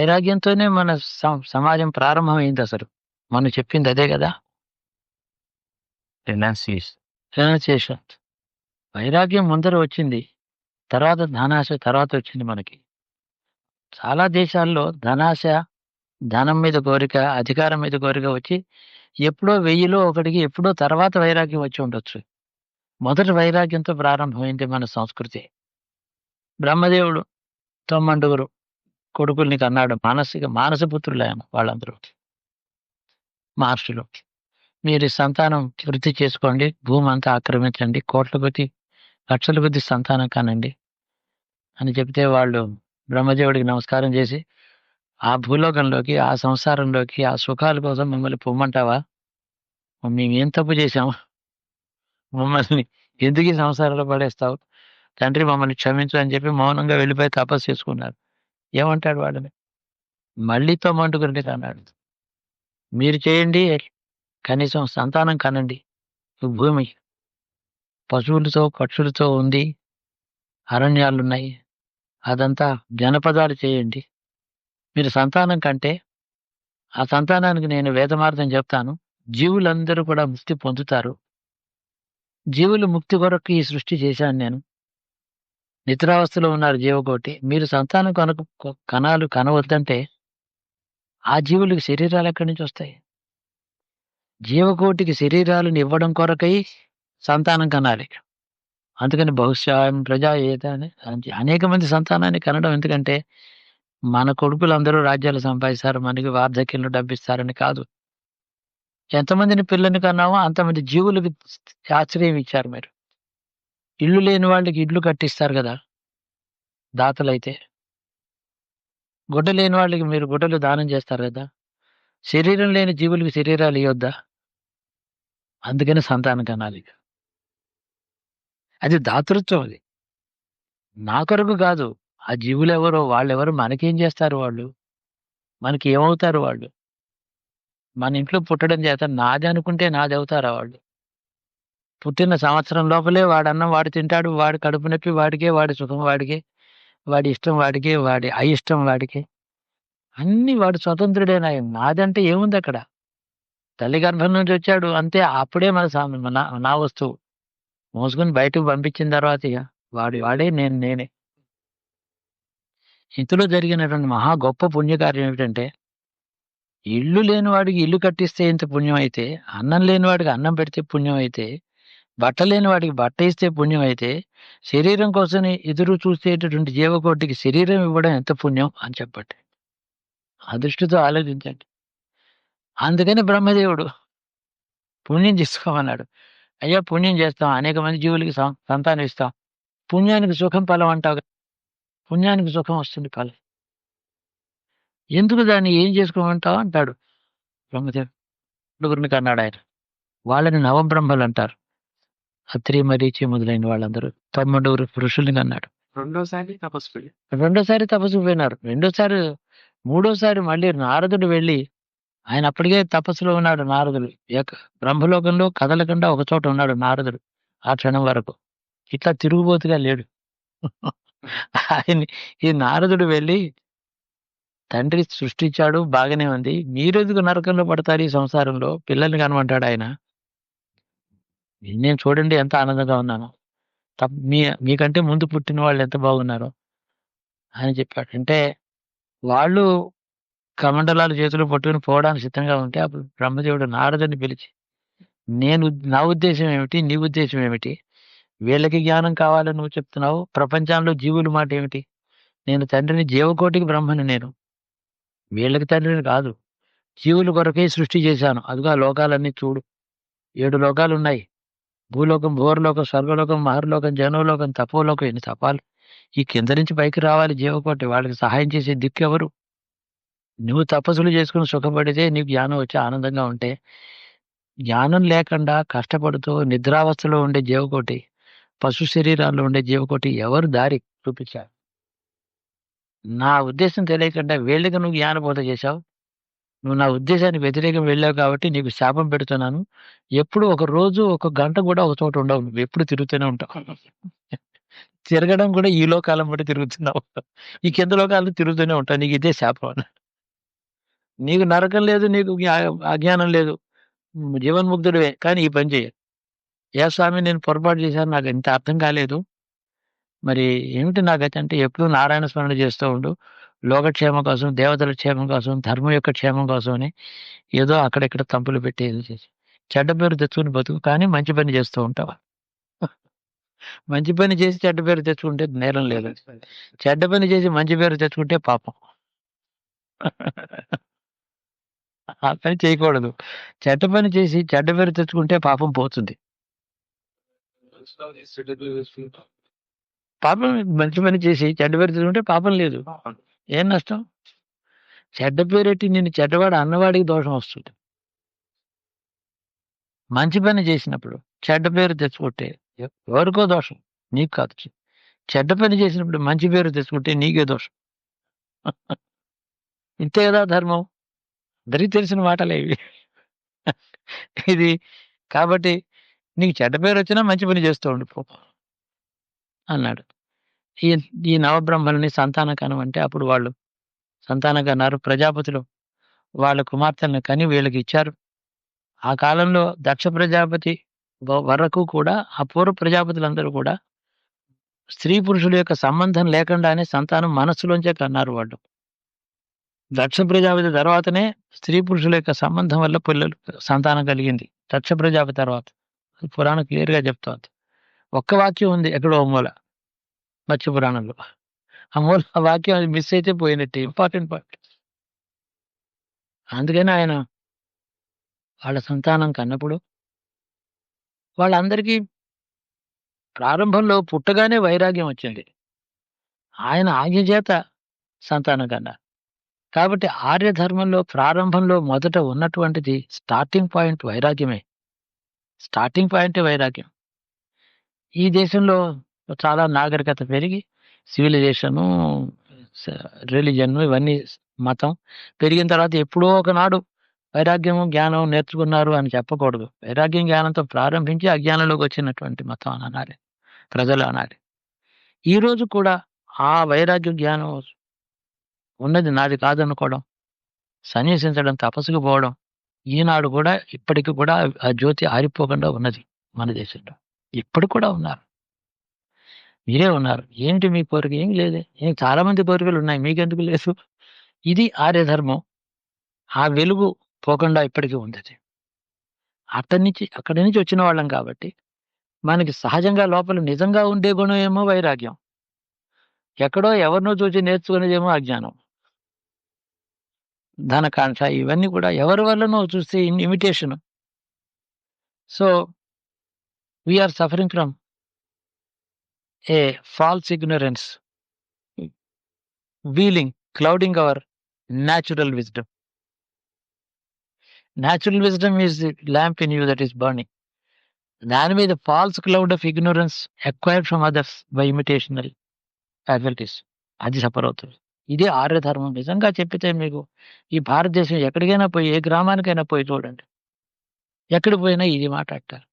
వైరాగ్యంతోనే మన సమాజం ప్రారంభమైంది అసలు. మనం చెప్పింది అదే కదా. రెనౌన్సియేషన్ వైరాగ్యం ముందర వచ్చింది. తర్వాత ధనాశ తర్వాత వచ్చింది మనకి. చాలా దేశాల్లో ధనాశ ధనం మీద కోరిక అధికారం మీద కోరిక వచ్చి ఎప్పుడో వెయ్యిలో ఒకటికి ఎప్పుడో తర్వాత వైరాగ్యం వచ్చి ఉండొచ్చు. మొదటి వైరాగ్యంతో ప్రారంభమైంది మన సంస్కృతి. బ్రహ్మదేవుడు తొమ్మండుగురు. కొడుకుల్ని కన్నాడు మానసిక మానసపుత్రులే ఆయన వాళ్ళందరూ మహర్షులు మీరు సంతానం వృద్ధి చేసుకోండి. భూమి అంతా ఆక్రమించండి. కోట్ల కొద్ది లక్షల కొద్ది సంతానం కానండి అని చెప్తే వాళ్ళు బ్రహ్మదేవుడికి నమస్కారం చేసి ఆ భూలోకంలోకి ఆ సంసారంలోకి ఆ సుఖాల కోసం మిమ్మల్ని పొమ్మంటావా? మేము ఏం తప్పు చేశాము? మమ్మల్ని ఎందుకు ఈ సంసారంలో పడేస్తావు? తండ్రి మమ్మల్ని క్షమించు అని చెప్పి మౌనంగా వెళ్ళిపోయి తపస్సు చేసుకున్నారు. ఏమంటాడు వాళ్ళని మళ్ళీ తొమ్మంటుకుని అన్నాడు. మీరు చేయండి కనీసం సంతానం కనండి. భూమి పశువులతో పక్షులతో ఉంది అరణ్యాలు ఉన్నాయి అదంతా జనపదాలు చేయండి. మీరు సంతానం కంటే ఆ సంతానానికి నేను వేదమార్థం చెప్తాను. జీవులందరూ కూడా ముక్తి పొందుతారు. జీవులు ముక్తి కొరకు ఈ సృష్టి చేశాను నేను. నిద్రావస్థలో ఉన్నారు జీవకోటి. మీరు సంతానం కనుక కణాలు కనవద్దంటే ఆ జీవులకు శరీరాలు ఎక్కడి నుంచి వస్తాయి? జీవకోటికి శరీరాలను ఇవ్వడం కొరకై సంతానం కనాలి. అందుకని బహుశా ప్రజా ఏత అని అనేక మంది సంతానాన్ని కనడం. ఎందుకంటే మన కొడుకులు అందరూ రాజ్యాలు సంపాదిస్తారు మనకి వార్ధక్యంలో డబ్బిస్తారని కాదు. ఎంతమందిని పిల్లని కన్నామో అంతమంది జీవులకు ఆశ్రయం ఇచ్చారు మీరు. ఇల్లు లేని వాళ్ళకి ఇల్లు కట్టిస్తారు కదా దాతలైతే. గుడ్డ లేని వాళ్ళకి మీరు గుడ్డలు దానం చేస్తారు కదా శరీరం లేని జీవులకు శరీరాలు ఇవ్వద్దా అందుకని సంతానం కనాలి అది దాతృత్వం అది. నా కొరకు కాదు ఆ జీవులు ఎవరో వాళ్ళెవరు మనకేం చేస్తారు వాళ్ళు? మనకి ఏమవుతారు వాళ్ళు? మన ఇంట్లో పుట్టడం చేత నాది అనుకుంటే నాది అవుతారా వాళ్ళు? పుట్టిన సంవత్సరం లోపలే వాడు అన్నం వాడు తింటాడు వాడి కడుపు నొప్పి వాడికే వాడి సుఖం వాడికే వాడి ఇష్టం వాడికే వాడి అయిష్టం వాడికే. అన్ని వాడు స్వతంత్రుడేనా నాదంటే ఏముంది అక్కడ? తల్లి గర్భం నుంచి వచ్చాడు అంతే అప్పుడే మన సా- నా నా వస్తువు. మోసుకొని బయటకు పంపించిన తర్వాత ఇక వాడి వాడే నేను నేనే. ఇంతలో జరిగినటువంటి మహా గొప్ప పుణ్యకార్యం ఏమిటంటే ఇల్లు లేని వాడికి ఇల్లు కట్టిస్తే ఇంత పుణ్యం అయితే అన్నం లేని వాడికి అన్నం పెడితే పుణ్యం అయితే బట్టలేని వాడికి బట్ట ఇస్తే పుణ్యం అయితే శరీరం కోసం ఎదురు చూసేటటువంటి జీవకోటికి శరీరం ఇవ్వడం ఎంత పుణ్యం అని చెప్పండి. ఆ దృష్టితో ఆలోచించండి. అందుకని బ్రహ్మదేవుడు పుణ్యం చేసుకోమన్నాడు. అయ్యా పుణ్యం చేస్తాం అనేక మంది జీవులకి సంతానం ఇస్తాం. పుణ్యానికి సుఖం ఫలం అంటావు పుణ్యానికి సుఖం వస్తుంది ఫలం. ఎందుకు దాన్ని ఏం చేసుకోమంటావు అంటాడు బ్రహ్మదేవుడు. నలుగురిని అన్నాడు ఆయన. వాళ్ళని నవబ్రహ్మలు అంటారు. అత్రి మరీచి మొదలైన వాళ్ళందరూ తమ్ముడు పురుషుల్ని కన్నాడు. రెండోసారి తపస్సు రెండోసారి తపస్సు పోయినారు. రెండోసారి మూడోసారి మళ్ళీ నారదుడు వెళ్ళి ఆయన అప్పటికే తపస్సులో ఉన్నాడు నారదుడు. బ్రహ్మలోకంలో కదలకుండా ఒక చోట ఉన్నాడు నారదుడు ఆ క్షణం వరకు. ఇట్లా తిరుగుబోతుగా లేడు. ఆయన ఈ నారదుడు వెళ్ళి తండ్రి సృష్టించాడు బాగానే ఉంది. మీరెందుకు నరకంలో పడతారు ఈ సంసారంలో? పిల్లల్ని కనమంటాడు ఆయన. నేను చూడండి ఎంత ఆనందంగా ఉన్నాను. తప్ప మీ మీకంటే ముందు పుట్టిన వాళ్ళు ఎంత బాగున్నారో అని చెప్పాడు. అంటే వాళ్ళు కమండలాలు చేతులు పట్టుకుని పోవడానికి సిద్ధంగా ఉంటే అప్పుడు బ్రహ్మదేవుడు నారదుని పిలిచి నేను నా ఉద్దేశం ఏమిటి? నీ ఉద్దేశం ఏమిటి? వీళ్ళకి జ్ఞానం కావాలని నువ్వు చెప్తున్నావు? ప్రపంచంలో జీవుల మాట ఏమిటి? నేను తండ్రిని జీవకోటికి బ్రహ్మని నేను. వీళ్ళకి తండ్రిని కాదు. జీవుల కొరకే సృష్టి చేశాను. అదిగా లోకాలన్నీ చూడు. ఏడు లోకాలు ఉన్నాయి భూలోకం భూరలోకం స్వర్గలోకం మహర్లోకం జనలోకం తపోలోకం ఎన్ని తపాలు? ఈ కింద నుంచి పైకి రావాలి జీవకోటి. వాళ్ళకి సహాయం చేసే దిక్కు ఎవరు? నువ్వు తపస్సులు చేసుకుని సుఖపడితే నీకు జ్ఞానం వచ్చి ఆనందంగా ఉంటే. జ్ఞానం లేకుండా కష్టపడుతూ నిద్రావస్థలో ఉండే జీవకోటి పశు శరీరాల్లో ఉండే జీవకోటి ఎవరు దారి చూపించారు? నా ఉద్దేశం తెలియకుండా వీళ్ళకి నువ్వు జ్ఞానబోధ చేశావు. నువ్వు నా ఉద్దేశానికి వ్యతిరేకం వెళ్ళావు కాబట్టి నీకు శాపం పెడుతున్నాను. ఎప్పుడు ఒక రోజు ఒక గంట కూడా ఒక చోట ఉండవు. నువ్వు ఎప్పుడు తిరుగుతూనే ఉంటావు. తిరగడం కూడా ఈ లోకాలం బట్టి తిరుగుతున్నావు. ఈ కింద లోకాలు తిరుగుతూనే ఉంటావు. నీకు ఇదే శాపం అన్నాడు. నీకు నరకం లేదు నీకు అజ్ఞానం లేదు. జీవన్ముగ్ధుడివే కానీ ఈ పని చేయ ఏ స్వామి నేను పొరపాటు చేశాను. నాకు ఇంత అర్థం కాలేదు. మరి ఏమిటి నాకు అంటే ఎప్పుడు నారాయణ స్మరణ చేస్తూ ఉండు. లోకక్షేమం కోసం దేవతల క్షేమం కోసం ధర్మం యొక్క క్షేమం కోసం అని ఏదో అక్కడెక్కడ తంపులు పెట్టి ఏదో చేసి చెడ్డ పేరు తెచ్చుకుని బతుకు కానీ మంచి పని చేస్తూ ఉంటావా? మంచి పని చేసి చెడ్డ పేరు తెచ్చుకుంటే నేరం లేదు. చెడ్డ పని చేసి మంచి పేరు తెచ్చుకుంటే పాపం. ఆ పని చేయకూడదు. చెడ్డ పని చేసి చెడ్డ పేరు తెచ్చుకుంటే పాపం పోతుంది. పాపం మంచి పని చేసి చెడ్డ పేరు తెచ్చుకుంటే పాపం లేదు. ఏం నష్టం? చెడ్డ పేరెట్టి నేను చెడ్డవాడు అన్నవాడికి దోషం వస్తుంది. మంచి పని చేసినప్పుడు చెడ్డ పేరు తెచ్చుకుంటే ఎవరికో దోషం నీకు కాదు చెడ్డ పని చేసినప్పుడు మంచి పేరు తెచ్చుకుంటే నీకే దోషం. ఇంతే కదా ధర్మం? అందరికీ తెలిసిన మాటలే ఇవి. ఇది కాబట్టి నీకు చెడ్డ పేరు వచ్చినా మంచి పని చేస్తూ ఉండిపో అన్నాడు. ఈ ఈ నవబ్రహ్మలని సంతానకనం అంటే అప్పుడు వాళ్ళు సంతానకన్నారు ప్రజాపతులు వాళ్ళ కుమార్తెలను కని వీళ్ళకి ఇచ్చారు. ఆ కాలంలో దక్ష ప్రజాపతి వరకు కూడా ఆ పూర్వ ప్రజాపతులందరూ కూడా స్త్రీ పురుషుల యొక్క సంబంధం లేకుండానే సంతానం మనస్సులోంచే కన్నారు వాళ్ళు. దక్ష ప్రజాపతి తర్వాతనే స్త్రీ పురుషుల యొక్క సంబంధం వల్ల పిల్లలు సంతానం కలిగింది. దక్ష ప్రజాపతి తర్వాత. పురాణం క్లియర్గా చెప్తోంది. ఒక్క వాక్యం ఉంది ఎక్కడో మూల. మత్స్య పురాణంలో ఆ వాక్యం అది మిస్ అయితే పోయినట్టు ఇంపార్టెంట్ పాయింట్ అందుకని ఆయన వాళ్ళ సంతానం కన్నప్పుడు వాళ్ళందరికీ ప్రారంభంలో పుట్టగానే వైరాగ్యం వచ్చింది. ఆయన ఆజ్ఞ చేత సంతానం కన్నా కాబట్టి ఆర్య ధర్మంలో ప్రారంభంలో మొదట ఉన్నటువంటిది స్టార్టింగ్ పాయింట్ వైరాగ్యమే. స్టార్టింగ్ పాయింట్ వైరాగ్యం. ఈ దేశంలో చాలా నాగరికత పెరిగి సివిలైజేషను రిలీజన్ ఇవన్నీ మతం పెరిగిన తర్వాత ఎప్పుడో ఒకనాడు వైరాగ్యము జ్ఞానం నేర్చుకున్నారు అని చెప్పకూడదు. వైరాగ్యం జ్ఞానంతో ప్రారంభించి అజ్ఞానంలోకి వచ్చినటువంటి మతం అని అనాలి. ప్రజలు అనాలి. ఈరోజు కూడా ఆ వైరాగ్య జ్ఞానం ఉన్నది నాది కాదనుకోవడం సన్యసించడం తపస్సుకు పోవడం ఈనాడు కూడా ఇప్పటికి కూడా ఆ జ్యోతి ఆరిపోకుండా ఉన్నది మన దేశంలో. ఇప్పటికి కూడా ఉన్నారు. మీరే ఉన్నారు. ఏంటి మీ కోరిక ఏం లేదే. ఏం చాలా మంది కోరికలు ఉన్నాయి. మీకెందుకు లేదు? ఇది ఆర్యధర్మం ఆ వెలుగు పోకుండా ఇప్పటికీ ఉంది అక్కడి నుంచి అక్కడి నుంచి వచ్చిన వాళ్ళం కాబట్టి మనకి సహజంగా లోపల నిజంగా ఉండే గుణం ఏమో వైరాగ్యం. ఎక్కడో ఎవరినో చూసి నేర్చుకునేదేమో అజ్ఞానం. ధనకాంక్ష ఇవన్నీ కూడా ఎవరి వల్లనో చూస్తే imitation so we are suffering from a false ignorance veiling clouding our natural wisdom natural wisdom is the lamp in you that is burning దాని మీద false cloud of ignorance acquired from others by imitational faculties అది suffer అవుతుంది. ఇదే ఆర్యధర్మం నిజంగా చెప్పితే మీకు ఈ భారతదేశం ఎక్కడికైనా పోయి ఏ గ్రామానికైనా పోయి చూడండి. ఎక్కడ పోయినా ఇది మాట్లాడతారు